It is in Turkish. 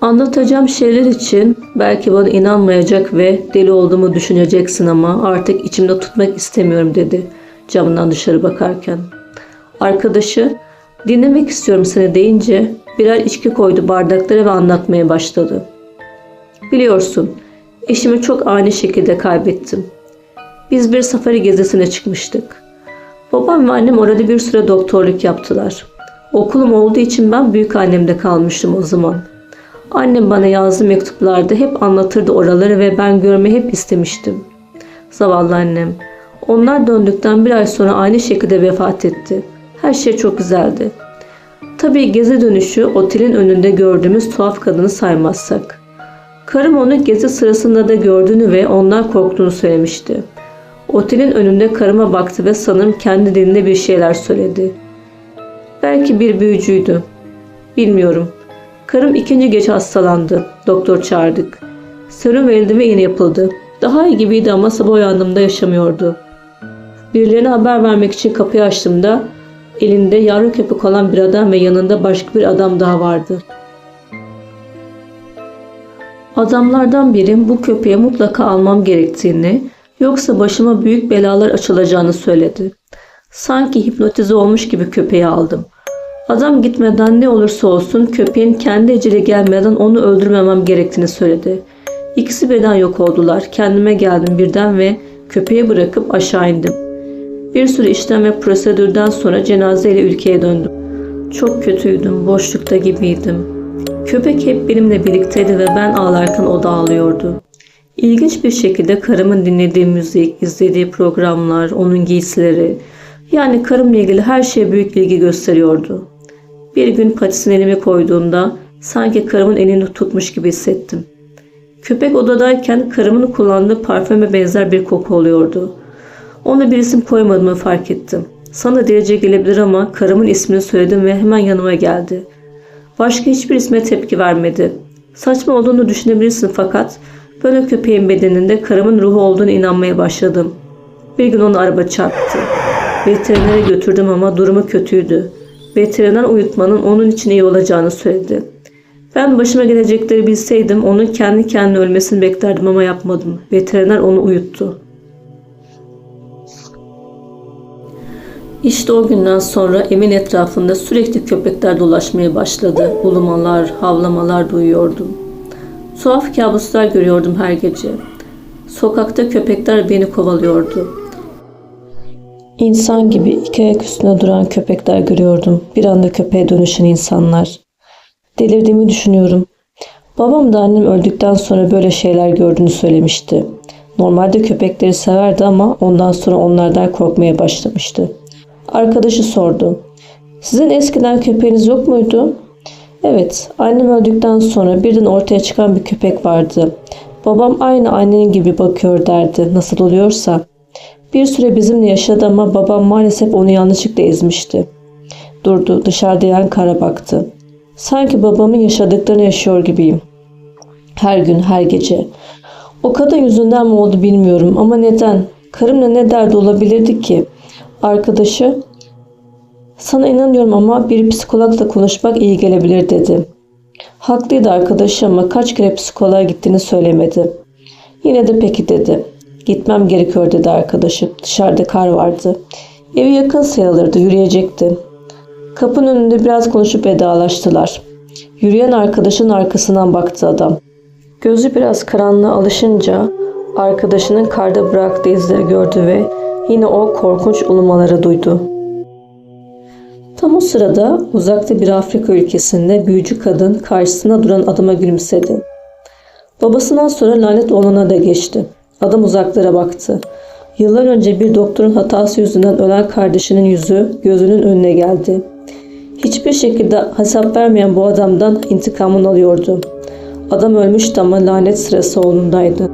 Anlatacağım şeyler için belki bana inanmayacak ve deli olduğumu düşüneceksin ama artık içimde tutmak istemiyorum dedi camından dışarı bakarken. Arkadaşı dinlemek istiyorum seni deyince birer içki koydu bardaklara ve anlatmaya başladı. Biliyorsun eşimi çok ani şekilde kaybettim. Biz bir safari gezisine çıkmıştık. Babam ve annem orada bir süre doktorluk yaptılar. Okulum olduğu için ben büyük annemde kalmıştım o zaman. Annem bana yazdığı mektuplarda hep anlatırdı oraları ve ben görmeyi hep istemiştim. Zavallı annem. Onlar döndükten bir ay sonra aynı şekilde vefat etti. Her şey çok güzeldi. Tabii gezi dönüşü otelin önünde gördüğümüz tuhaf kadını saymazsak. Karım onu gezi sırasında da gördüğünü ve ondan korktuğunu söylemişti. Otelin önünde karıma baktı ve sanırım kendi dilinde bir şeyler söyledi. Belki bir büyücüydü. Bilmiyorum. Karım ikinci gece hastalandı. Doktor çağırdık. Serum verildi ve iğne yapıldı. Daha iyi gibiydi ama sabah uyandığımda yaşamıyordu. Birilerine haber vermek için kapıyı açtığımda elinde yavru köpek olan bir adam ve yanında başka bir adam daha vardı. Adamlardan biri bu köpeği mutlaka almam gerektiğini yoksa başıma büyük belalar açılacağını söyledi. Sanki hipnotize olmuş gibi köpeği aldım. Adam gitmeden ne olursa olsun köpeğin kendi eceli gelmeden onu öldürmemem gerektiğini söyledi. İkisi birden yok oldular. Kendime geldim birden ve köpeği bırakıp aşağı indim. Bir sürü işlem ve prosedürden sonra cenazeyle ülkeye döndüm. Çok kötüydüm, boşlukta gibiydim. Köpek hep benimle birlikteydi ve ben ağlarken o da ağlıyordu. İlginç bir şekilde karımın dinlediği müzik, izlediği programlar, onun giysileri, yani karımla ilgili her şeye büyük ilgi gösteriyordu. Bir gün patisine elimi koyduğunda sanki karımın elini tutmuş gibi hissettim. Köpek odadayken karımın kullandığı parfüme benzer bir koku oluyordu. Ona bir isim koymadığımı fark ettim. Sana delice gelebilir ama karımın ismini söyledim ve hemen yanıma geldi. Başka hiçbir isme tepki vermedi. Saçma olduğunu düşünebilirsin fakat böyle köpeğin bedeninde karımın ruhu olduğunu inanmaya başladım. Bir gün onu araba çarptı. Veterinere götürdüm ama durumu kötüydü. Veteriner uyutmanın onun için iyi olacağını söyledi. Ben başıma gelecekleri bilseydim onun kendi kendine ölmesini beklerdim ama yapmadım. Veteriner onu uyuttu. İşte o günden sonra evin etrafında sürekli köpekler dolaşmaya başladı. Ulumalar, havlamalar duyuyordum. Tuhaf kabuslar görüyordum her gece. Sokakta köpekler beni kovalıyordu. İnsan gibi iki ayak üstüne duran köpekler görüyordum. Bir anda köpeğe dönüşen insanlar. Delirdiğimi düşünüyorum. Babam da annem öldükten sonra böyle şeyler gördüğünü söylemişti. Normalde köpekleri severdi ama ondan sonra onlardan korkmaya başlamıştı. Arkadaşı sordu. Sizin eskiden köpeğiniz yok muydu? Evet, annem öldükten sonra birden ortaya çıkan bir köpek vardı. Babam aynı annenin gibi bakıyor derdi, nasıl oluyorsa. Bir süre bizimle yaşadı ama babam maalesef onu yanlışlıkla ezmişti. Durdu, dışarıda yan kara baktı. Sanki babamın yaşadıklarını yaşıyor gibiyim. Her gün, her gece. O kadın yüzünden mi oldu bilmiyorum ama neden? Karımla ne derdi olabilirdi ki? Arkadaşı, sana inanıyorum ama bir psikologla konuşmak iyi gelebilir dedi. Haklıydı arkadaşı ama kaç kere psikoloğa gittiğini söylemedi. Yine de peki dedi. Gitmem gerekiyor dedi arkadaşı. Dışarıda kar vardı. Evi yakın sayılırdı. Yürüyecekti. Kapının önünde biraz konuşup vedalaştılar. Yürüyen arkadaşın arkasından baktı adam. Gözü biraz karanlığa alışınca arkadaşının karda bıraktığı izleri gördü ve yine o korkunç ulumaları duydu. Tam o sırada uzakta bir Afrika ülkesinde büyücü kadın karşısına duran adama gülümsedi. Babasından sonra lanet olana da geçti. Adam uzaklara baktı. Yıllar önce bir doktorun hatası yüzünden ölen kardeşinin yüzü gözünün önüne geldi. Hiçbir şekilde hesap vermeyen bu adamdan intikamını alıyordu. Adam ölmüştü ama lanet sırası oğlundaydı.